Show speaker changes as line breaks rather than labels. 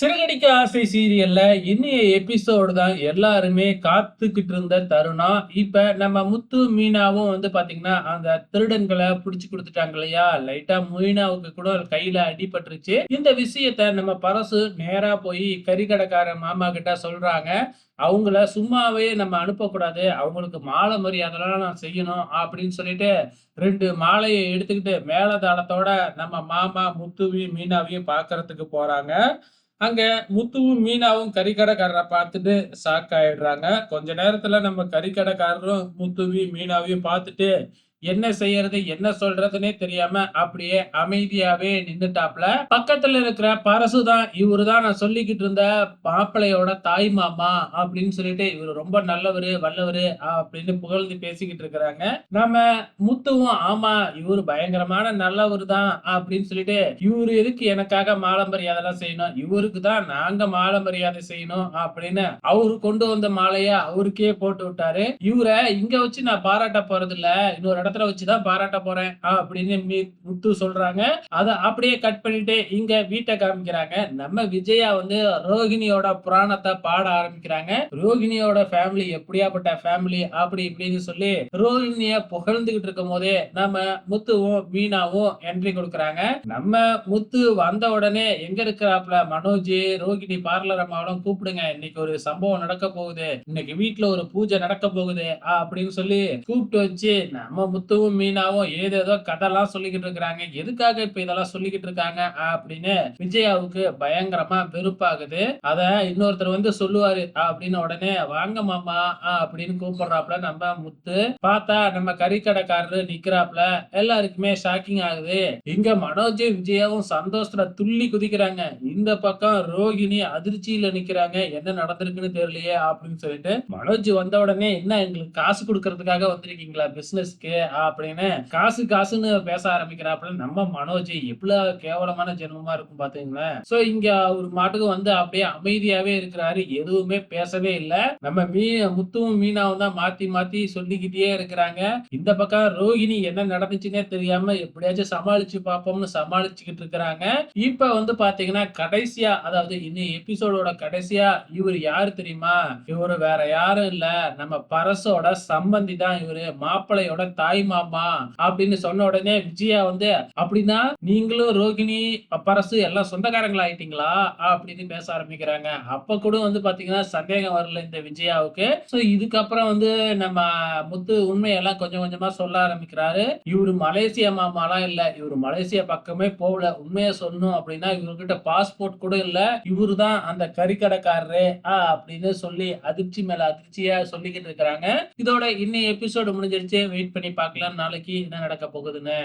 சிறகடிக்க ஆசை சீரியல்ல இன்னைய எபிசோடு தான் எல்லாருமே காத்துக்கிட்டு இருந்த தருணம் இப்ப நம்ம முத்து மீனாவும் வந்து பாத்தீங்கன்னா அந்த திருடன்களை புடிச்சு கொடுத்துட்டாங்க இல்லையா? லைட்டா மீனாவுக்கு கூட கையில அடிபட்டுருச்சு. இந்த விஷயத்த நம்ம பரசு நேரா போய் கறிக்கடைக்கார மாமா கிட்ட சொல்றாங்க. அவங்கள சும்மாவே நம்ம அனுப்பக்கூடாது. அவங்களுக்கு மாலை மரியாதைலாம் நான் செய்யணும் அப்படின்னு சொல்லிட்டு ரெண்டு மாலையை எடுத்துக்கிட்டு மேலதாளத்தோட நம்ம மாமா முத்துவையும் மீனாவையும் பார்க்கறதுக்கு போறாங்க. அங்க முத்துவும் மீனாவும் கறிக்கடைக்காரரை பார்த்துட்டு ஷாக் ஆயிடுறாங்க. கொஞ்ச நேரத்துல நம்ம கறிக்கடைக்காரரும் முத்துவையும் மீனாவையும் பார்த்துட்டு என்ன செய்யறது என்ன சொல்றதுன்னே தெரியாம அப்படியே அமைதியாவே நின்றுட்டாப்ல பக்கத்துல இருக்கிற பரசு தான் இவரு தான் நான் சொல்லிக்கிட்டு இருந்த மாப்பிள்ளையோட தாய் மாமா அப்படின்னு சொல்லிட்டு இவரு ரொம்ப நல்லவரு வல்லவரு அப்படின்னு புகழ்ந்து பேசிக்கிட்டு இருக்கிறாங்க. நம்ம முத்துவும் ஆமா இவரு பயங்கரமான நல்லவர் தான் அப்படின்னு சொல்லிட்டு இவரு எதுக்கு எனக்காக மாலை மரியாதைலாம் செய்யணும்? இவருக்கு தான் நாங்க மாலை மரியாதை செய்யணும் அப்படின்னு அவரு கொண்டு வந்த மாலைய அவருக்கே போட்டு விட்டாரு. இவரை இங்க வச்சு நான் பாராட்ட போறது இல்ல இன்னொரு இடத்துல வச்சுதான் பாராட்ட போறேன். அப்படின்னு முத்து சொல்றாங்க. அதை அப்படியே கட் பண்ணிட்டு இங்க வீட்டை காமிக்கிறாங்க. நம்ம விஜயா வந்து ரோஹிணியோட புராணத்தை பாட ஆரம்பிக்கிறாங்க. ரோஹிணியோட ஃபேமிலி எப்படியாப்பட்ட ஃபேமிலி அப்படி இப்படின்னு சொல்லி ரோஹிணிய புகழ்ந்துகிட்டு இருக்கும் போதே நம்ம முத்துவும் மீனாவும் என்ட்ரி கொடுக்குறாங்க. நம்ம முத்து வந்த உடனே எங்க இருக்கிறாப்ல மனோஜ் ரோஹிணி பார்லர் அம்மாவெல்லாம் கூப்பிடுங்க. இன்னைக்கு ஒரு சம்பவம் நடக்க போகுது. இன்னைக்கு வீட்டுல ஒரு பூஜை நடக்க போகுது. அப்படின்னு சொல்லி கூப்பிட்டு வச்சு நம்ம முத்துவும் மீனாவும் ஏதேதோ கதைலாம் சொல்லிக்கிட்டு இருக்கிறாங்க. எதுக்காக இப்ப இதெல்லாம் சொல்லிக்கிட்டு இருக்காங்க? ஆ, அப்படின்னு விஜயாவுக்கு பயங்கரமா வெறுப்பாகுது. அத இன்னொருத்தர் வந்து சொல்லுவாரு அப்படின்னு உடனே வாங்க மாமா ஆ, அப்படின்னு கூப்பிடுறாப்ல நம்ம முத்து. பார்த்தா நம்ம கறிக்கடைக்காரரு நிக்கிறாப்ல எல்லாருக்குமே ஷாக்கிங் ஆகுது. இங்க மனோஜ் விஜயாவும் சந்தோஷத்துல துள்ளி குதிக்கிறாங்க. இந்த பக்கம் ரோகிணி அதிர்ச்சியில நிக்கிறாங்க. என்ன நடந்திருக்குன்னு தெரியலையே அப்படின்னு சொல்லிட்டு. மனோஜ் வந்த உடனே என்ன எங்களுக்கு காசு கொடுக்கறதுக்காக வந்திருக்கீங்களா? பிசினஸ்க்கு அப்படின்னு காசு காசுன்னு பேச ஆரம்பிக்கிறாப்புல நம்ம மனோஜ் எவ்வளவு கேவலமான ஜென்மமா இருக்கும் பாத்தீங்களேன் சோ இங்க ஒரு மாட்டுக்கு வந்து அப்படியே அமைதியாவே இருக்கிறாரு. எதுவுமே பேசவே இல்ல. நம்ம மீ முத்துவும் மீனாவும் தான் மாத்தி மாத்தி சொல்லிக்கிட்டே இருக்கிறாங்க. இந்த பக்கம் ரோஹிணி என்ன நடந்துச்சுன்னே தெரியாம எப்படியாச்சும் சமாளிச்சு பார்ப்போம்னு சமாளிச்சுக்கிட்டு இருக்கிறாங்க. இப்ப வந்து பாத்தீங்கன்னா கடைசியா அதாவது இன்னும் எபிசோடோட கடைசியா இவர் யாரு தெரியுமா? இவரு வேற யாரும் இல்ல. நம்ம பரசோட சம்பந்தி தான் இவரு. மாப்பிள்ளையோட தாய் மாமா அப்படின்னு சொன்ன உடனே விஜயா வந்து அப்படின்னா நீங்களும் ரோகிணி பரசு எல்லாம் சொந்தக்காரங்களா ஆயிட்டீங்களா அப்படின்னு பேச ஆரம்பிக்கிறாங்க. அப்ப கூட வந்து பாத்தீங்கன்னா சந்தேகம் வரல இந்த விஜயாவுக்கு. சோ இதுக்கப்புறம் வந்து நம்ம முத்து உண்மையெல்லாம் கொஞ்சம் கொஞ்சமா சொல்ல ஆரம்பிக்கிறாரு. இவரு மலேசியா மாமாலாம் இல்ல. இவரு மலேசியா பக்கமே போகல. உண்மையை சொல்லணும் அப்படின்னா இவர்கிட்ட பாஸ்போர்ட் கூட இல்ல. இவரு தான் அந்த கறிக்கடைக்காரரு. அப்படின்னு சொல்லி அதிர்ச்சி மேல அதிர்ச்சியா சொல்லிக்கிட்டு இருக்கிறாங்க. இதோட இன்னும் எபிசோடு முடிஞ்சிருச்சு. வெயிட் பண்ணி பார்க்கலாம் நாளைக்கு என்ன நடக்க போகுதுன்னு